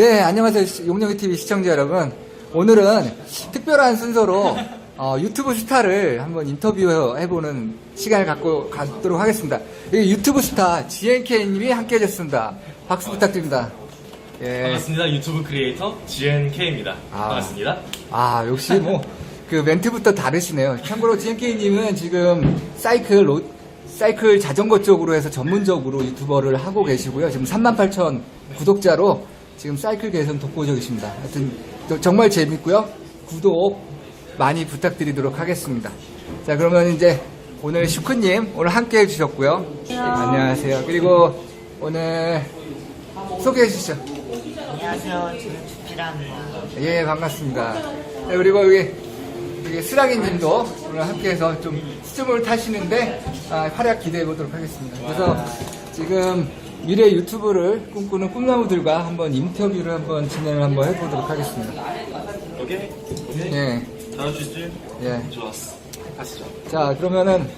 예, 안녕하세요. 용영이 TV 시청자 여러분. 오늘은 특별한 순서로 어, 유튜브 스타를 한번 인터뷰해보는 시간을 갖고 갖도록 하겠습니다. 이 유튜브 스타 GNK님이 함께 해줬습니다. 박수 부탁드립니다. 예. 반갑습니다. 유튜브 크리에이터 GNK입니다. 아. 반갑습니다. 아, 역시 뭐, 그 멘트부터 다르시네요. 참고로 GNK님은 지금 사이클, 로, 사이클 자전거 쪽으로 해서 전문적으로 유튜버를 하고 계시고요. 지금 38,000 구독자로 지금 사이클계에서는 독보적이십니다. 하여튼 또 정말 재밌고요. 구독 많이 부탁드리도록 하겠습니다. 자, 그러면 이제 오늘 슈크님 오늘 함께 해주셨고요. 안녕하세요. 그리고 오늘 소개해 주시죠. 안녕하세요. 저는 주피라입니다. 예, 반갑습니다. 네, 그리고 여기, 여기 쓰라기 님도 오늘 함께해서 좀 스점을 타시는데, 아, 활약 기대해 보도록 하겠습니다. 그래서 지금 미래 유튜브를 꿈꾸는 꿈나무들과 한번 인터뷰를 한번 진행을 한번 해보도록 하겠습니다. 오케이? 오케이? 예, 잘하시지? 예. 좋았어. 가시죠. 자, 그러면은,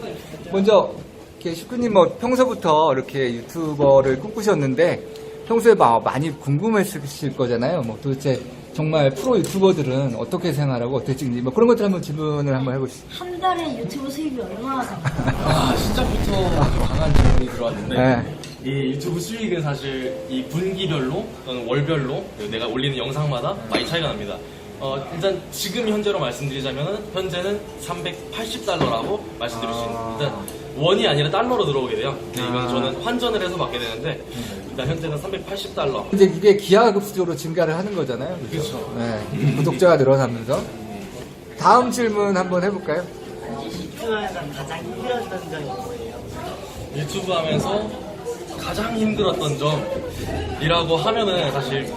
먼저, 이렇게 슈크님 뭐 평소부터 이렇게 유튜버를 꿈꾸셨는데, 평소에 막 많이 궁금했을 거잖아요. 뭐 도대체 정말 프로 유튜버들은 어떻게 생활하고 어떻게 찍는지, 뭐 그런 것들 한번 질문을 한번 해보시죠. 한 달에 유튜브 수입이 얼마나 됩니까? 아, 시작부터 아주 강한 질문이 들어왔는데, 네. 이 유튜브 수익은 사실 이 분기별로 또는 월별로 내가 올리는 영상마다 많이 차이가 납니다. 어, 일단 지금 현재로 말씀드리자면 현재는 380달러라고 말씀드릴 수 있는 일단 원이 아니라 달러로 들어오게 돼요. 근데 이건 아. 저는 환전을 해서 받게 되는데 일단 현재는 380달러. 이제 이게 기하급수적으로 증가를 하는 거잖아요. 그죠? 그렇죠. 네. 구독자가 늘어나면서. 다음 질문 한번 해볼까요? 유튜브에서 가장 힘들었던 점이 뭐예요? 유튜브 하면서 가장 힘들었던 점이라고 하면은 사실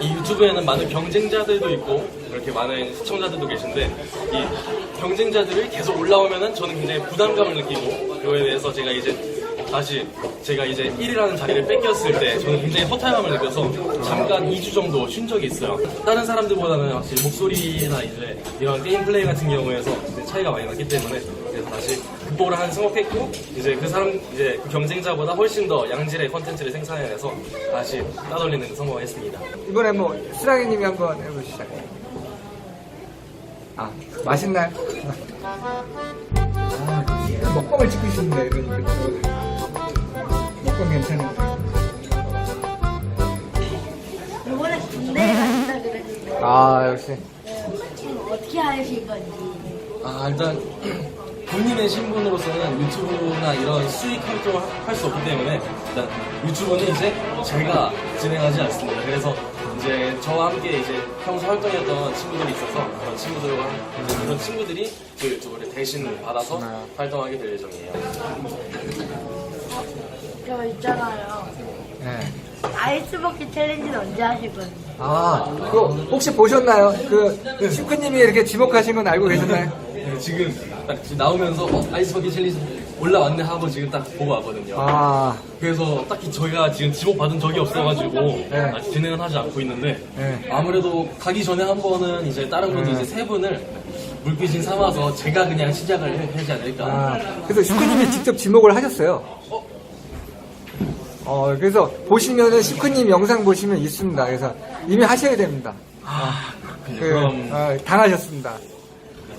이 유튜브에는 많은 경쟁자들도 있고 이렇게 많은 시청자들도 계신데 이 경쟁자들이 계속 올라오면은 저는 굉장히 부담감을 느끼고 그거에 대해서 제가 이제 다시 제가 이제 1위라는 자리를 뺏겼을 때 저는 굉장히 허탈감을 느껴서 잠깐 2주 정도 쉰 적이 있어요. 다른 사람들보다는 확실히 목소리나 이제 이런 게임 플레이 같은 경우에서 차이가 많이 났기 때문에 그래서 다시 극복을 하는 승복했고 이제 그 사람 이제 그 경쟁자보다 훨씬 더 양질의 컨텐츠를 생산해내서 다시 따돌리는 데 성공했습니다. 이번에 뭐, 쓰라기 님이 한번 해보시죠. 아, 맛있나요? 아, 먹방을 찍고 싶은데, 그러니까. 먹방 괜찮은데. 이번에 군대에 가신다 그랬는데 아, 역시. 어떻게 하실 건지 아 일단 본인의 신분으로서는 유튜브나 이런 수익 활동을 할 수 없기 때문에 일단 유튜브는 이제 제가 진행하지 않습니다. 그래서 이제 저와 함께 이제 평소 활동했던 친구들이 있어서 그런 친구들과 이제 그런 친구들이 저 유튜브를 대신 받아서 활동하게 될 예정이에요. 저 있잖아요 네. 아이스 버킷 챌린지는 언제 하실 건지 아, 그 혹시 보셨나요? 그 슈크님이 이렇게 지목하신 건 알고 계셨나요? 네, 지금 딱 지금 나오면서 어, 아이스버킷 챌린지 올라왔네 하고 지금 딱 보고 왔거든요. 아, 그래서 딱히 저희가 지금 지목 받은 적이 없어가지고 네. 아직 진행은 하지 않고 있는데 네. 아무래도 가기 전에 한 번은 이제 다른 분들 네. 이제 세 분을 물귀신 삼아서 제가 그냥 시작을 해- 하지 않을까. 아, 그래서 슈크님이 직접 지목을 하셨어요. 어, 그래서 보시면은 슈크님 영상 보시면 있습니다. 그래서 이미 하셔야 됩니다. 아, 그렇군요. 그, 그럼 어, 당하셨습니다.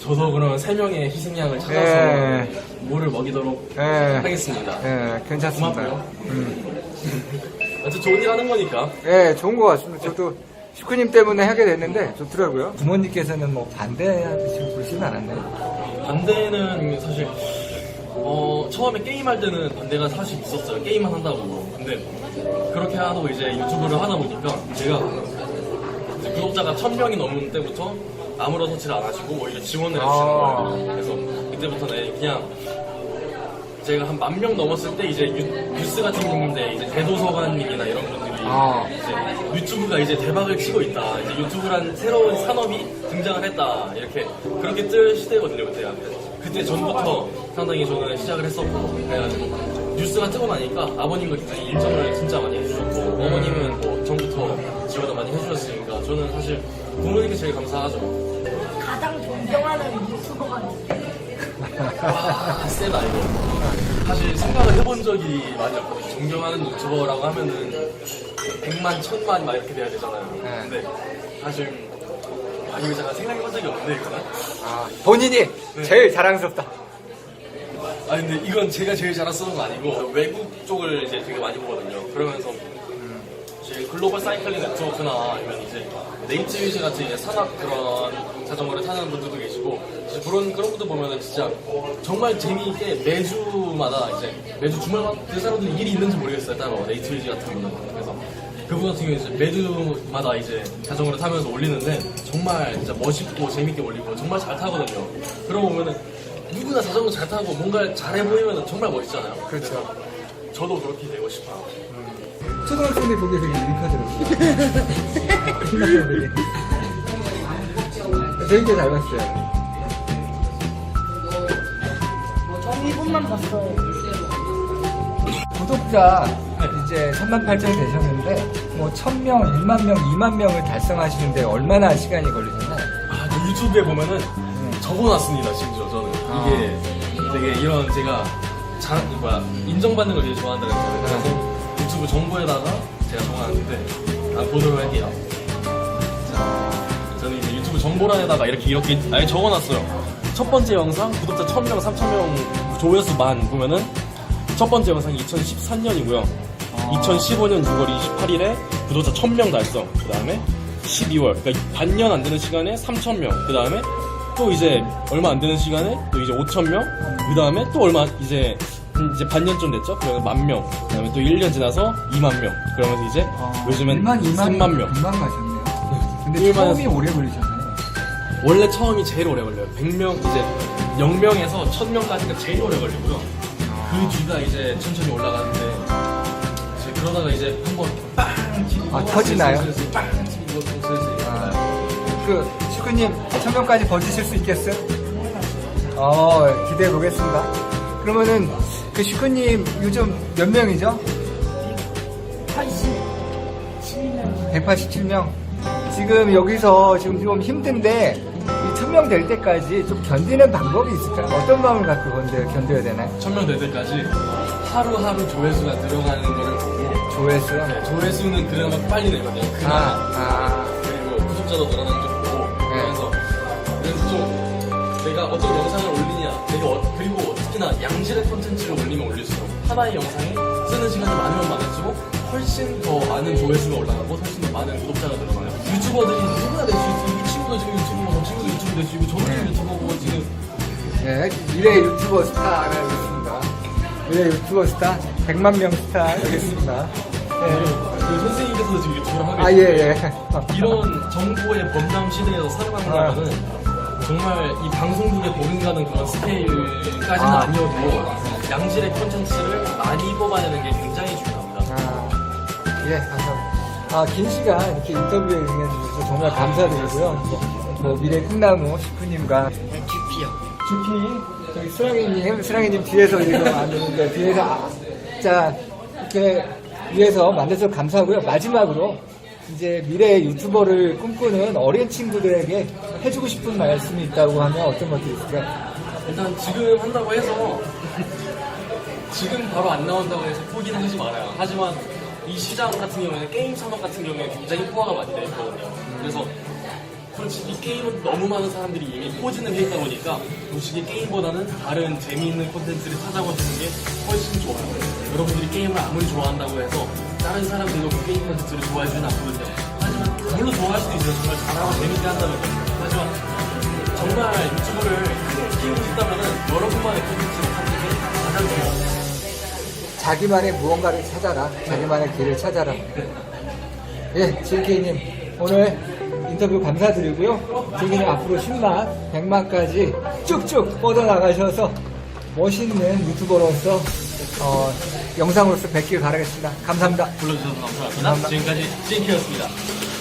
저도 그럼 세 명의 희생양을 찾아서 네. 물을 먹이도록 예, 하겠습니다. 예, 괜찮습니다. 고맙고요. 음. 어쨌든 좋은 일 하는 거니까. 예, 좋은 것 같습니다. 저도 슈크님 때문에 하게 됐는데 좋더라고요. 부모님께서는 뭐 반대하시고 그러시진 않았나요? 반대는 사실 어, 처음에 게임할 때는 반대가 사실 있었어요. 게임만 한다고. 근데 그렇게 하고 이제 유튜브를 하다 보니까 제가 이제 구독자가 1000명이 넘는 때부터 아무런 터치를 안 하시고 오히려 지원을 해주시는 아. 거예요. 그래서 그때부터는 그냥 제가 한 만 명 넘었을 때 이제 유, 뉴스 같은 경우인데 이제 대도서관님이나 이런 분들이 아. 이제 유튜브가 이제 대박을 치고 있다. 이제 유튜브란 새로운 산업이 등장을 했다. 이렇게 그렇게 뜰 시대거든요 그때가. 그때 전부터 상당히 저는 시작을 했었고 그래가지고 뉴스가 뜨고 나니까 아버님도 굉장히 일정을 진짜 많이 해주셨고 어머님은 뭐 전부터 지원을 많이 해주셨으니까 저는 사실 부모님께 제일 감사하죠. 가장 존경하는 유튜버가 누구예요? 와 세다 이거 사실 생각을 해본 적이 많이 없거든요 존경하는 유튜버라고 하면은 100만, 1000만 막 이렇게 돼야 되잖아요 네. 근데 사실 아 이거 제가 생각해본 적이 없는데 이거는 아, 본인이 제일 자랑스럽다. 아 근데 이건 제가 제일 잘 쓰는 거 아니고 외국 쪽을 이제 되게 많이 보거든요. 그러면서 글로벌 사이클링 네트워크나 아니면 이제 네이트위즈 같은 이제 산악 그런 자전거를 타는 분들도 계시고 이제 그런 그런 분들 보면은 진짜 정말 재미있게 매주마다 이제 매주 주말마다 그 사람들이 일이 있는지 모르겠어요. 따로 네이트위즈 같은 분은 그래서 그분 같은 경우에 이제 매주마다 이제 자전거를 타면서 올리는데 정말 진짜 멋있고 재밌게 올리고 정말 잘 타거든요. 그러고 보면은 누구나 자전거 잘 타고 뭔가 잘해 보이면 정말 멋있잖아요. 그렇죠. 저도 그렇게 되고 싶어요. 초등학생들 보기에 되게 유익하더라고요. 재밌게 잘 봤어요. 전 1분만 봤어요. 구독자 이제 3만 8천이 되셨는데 뭐 1000명, 1만 명, 2만 명을 달성하시는데 얼마나 시간이 걸리셨나요? 아, 저 유튜브에 보면은 적어놨습니다, 심지어 저는. 이게 되게 이런 제가 자, 뭐야, 인정받는 걸 되게 좋아한다는 거잖아요. 그래서 유튜브 정보에다가 제가 적어놨는데, 아, 보도록 할게요. 자, 저는 이제 유튜브 정보란에다가 이렇게 이렇게 아예 적어놨어요. 첫 번째 영상 구독자 1000명, 3000명 조회수 만 보면은 첫 번째 영상이 2014년이고요. 2015년 6월 28일에 구독자 1000명 달성. 그 다음에 12월, 그러니까 반년 안 되는 시간에 3000명. 그 다음에 또 이제 얼마 안 되는 시간에 또 이제 5000명. 그 다음에 또 얼마 이제 음, 이제 반년 좀 됐죠? 그러면 만 명. 그 다음에 또 1년 지나서 2만 명. 그러면서 이제 요즘엔 1만, 2만 3만 명. 금방 가셨네요. 근데 1만 처음이 오래 걸리셨나요? 원래 처음이 제일 오래 걸려요. 100명, 이제 0명에서 1000명까지가 제일 오래 걸리고요. 그 뒤가 이제 천천히 올라가는데, 이제 그러다가 이제 한번 빵! 튀고 아, 터지나요? 슬슬 빵! 또 슬슬. 아, 그 슈크님 1000명까지 버티실 수 있겠어요? 어, 기대해 보겠습니다. 그러면은 그 슈크님 요즘 몇 명이죠? 87명. 187명. 지금 여기서 지금 좀 힘든데 이 1000명 될 때까지 좀 견디는 방법이 있을까요? 어떤 마음을 갖고 건데 견뎌야 되나요? 1000명 될 때까지 하루하루 조회수가 늘어가는 거를 보고, 조회수. 네, 조회수는 그나마 빨리 내거든요. 아, 그나마. 아, 그리고 구독자도 늘어나는 걸 보고 네. 그러면서 그래서 좀 내가 어떤 영상을 올리냐 내가 어- 그리고 특히나 양질의 콘텐츠를 올리면 올릴수록 하나의 영상에 쓰는 시간이 많으면 많을수록 훨씬 더 많은 조회수가 올라가고 훨씬 더 많은 구독자가 늘어나요 유튜버들이 누구나 될 수 있어 이 친구도 지금 유튜버고 저 친구도 유튜브 될 수 있고 저도 지금 유튜버고 지금 네, 미래 유튜버 스타 알아야겠습니다. 미래 유튜버 스타, 100만 명 스타 알겠습니다. 네. 그 선생님께서도 지금 유튜브를 하고 아, 계시고 예, 예. 이런 정보의 범람 시대에서 살아가는 정말 이 방송국에 버금가는 그런 스케일까지는 아. 아. 니어도 양질의 콘텐츠를 많이 뽑아내는 게 굉장히 중요합니다. 아, 예, 감사합니다. 아, 긴 시간 이렇게 인터뷰에 응해주셔서 정말 감사드리고요. 뭐, 미래 꿈나무 슈프님과 GP요. 주피, 저기 수랑이님, 수랑이님 뒤에서 이거 안 되는데, 뒤에서, 아, 자, 이렇게 위해서 만나줘서 감사하고요. 마지막으로, 이제 미래 유튜버를 꿈꾸는 어린 친구들에게 해주고 싶은 말씀이 있다고 하면 어떤 것들이 있을까요? 일단 지금 한다고 해서 지금 바로 안 나온다고 해서 포기는 하지 말아요. 하지만 이 시장 같은 경우에는 게임 산업 같은 경우에 굉장히 포화가 많이 되어 있거든요. 그래서 솔직히 게임은 너무 많은 사람들이 이미 포진을 해 있다 보니까 솔직히 게임보다는 다른 재미있는 콘텐츠를 찾아보시는 게 훨씬 좋아요. 여러분들이 게임을 아무리 좋아한다고 해서 다른 사람들도 그 게임 콘텐츠를 좋아해 주진 않거든요. 물론 좋아할 수도 있어요. 정말 잘하고 재밌게 한다면. 하지만 정말 유튜브를 키우고 싶다면은 여러분만의 콘텐츠를 게 가장 좋아요. 자기만의 무언가를 찾아라. 자기만의 길을 찾아라. 예, JK님, 오늘 인터뷰 감사드리고요. JK님 앞으로 10만, 100만까지 쭉쭉 뻗어나가셔서 멋있는 유튜버로서, 어, 영상으로서 뵙길 바라겠습니다. 감사합니다. 불러주셔서 감사합니다. 감사합니다. 지금까지 찐키였습니다.